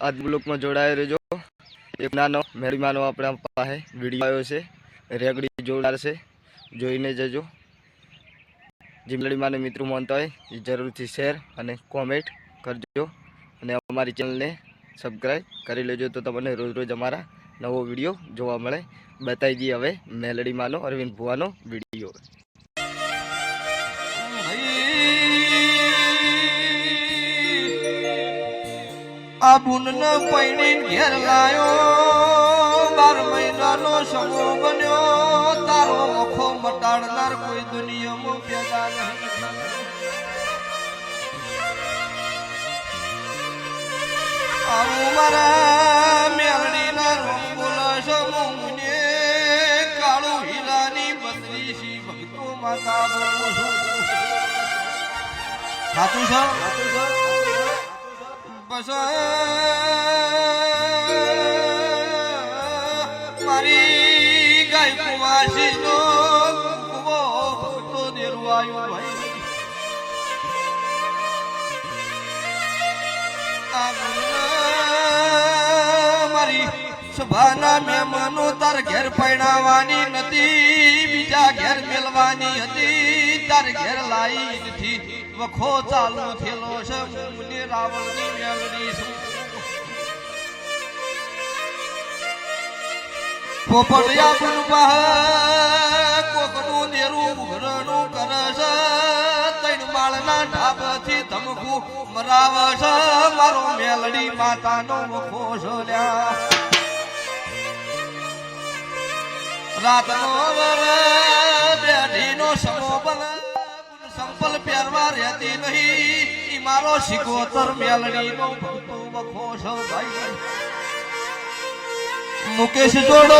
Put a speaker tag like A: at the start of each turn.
A: આ બ્લોકમાં જોડાયો રહેજો. એક નાનો, મેળીમાનો આપણા પાસે વીડિયો આવ્યો છે. રેગડી જોડાર છે. જોઈને જજો. જે મેળીમાને મિત્રો માનતા હોય, એ જરૂરથી શેર અને કોમેન્ટ કરજો. અને અમારી ચેનલને સબસ્ક્રાઈબ કરી લેજો તો તમને રોજ રોજ અમારા નવો વીડિયો જોવા મળે. બતાવી દઈએ હવે મેલડીમાંનો અરવિંદ ભુવાનો વીડિયો.
B: આ બુનને પૈણી ઘેર લાયો. બાર મહિનાનો સમો બન્યો. તારો વખો મટાડનાર કોઈ દુનિયામાં પેદા નહીં. આવું મારા મેરડીના રંગોલા સમૂહને કાળું હીરાની બત્રીસી ભક્તો માતા બોલું છું? સાચું બસ ગાય કુવાસી નો કુવો ભક્તો દેરવાયો ભાઈ મારી સભાના મહેમાનો તાર ઘેર પૈણાવાની નથી, બીજા ઘેર મેલવાની હતી, તાર ઘેર લાઈ નથી. વખો ચાલુ થયેલો છે મુને રાવણની મેલડી છું. પોપટિયા બુનબાહ ઢાબથી ધમકું મરાવશ મારો મેલડી માતાનો છે લ્યા રાતનો બેઢીનો સમો સંપલ પહેરવા રહેતી નહીં. મારો શિકોતર મેલડીનો ભક્તો છે ભાઈ મુકેશ જોડો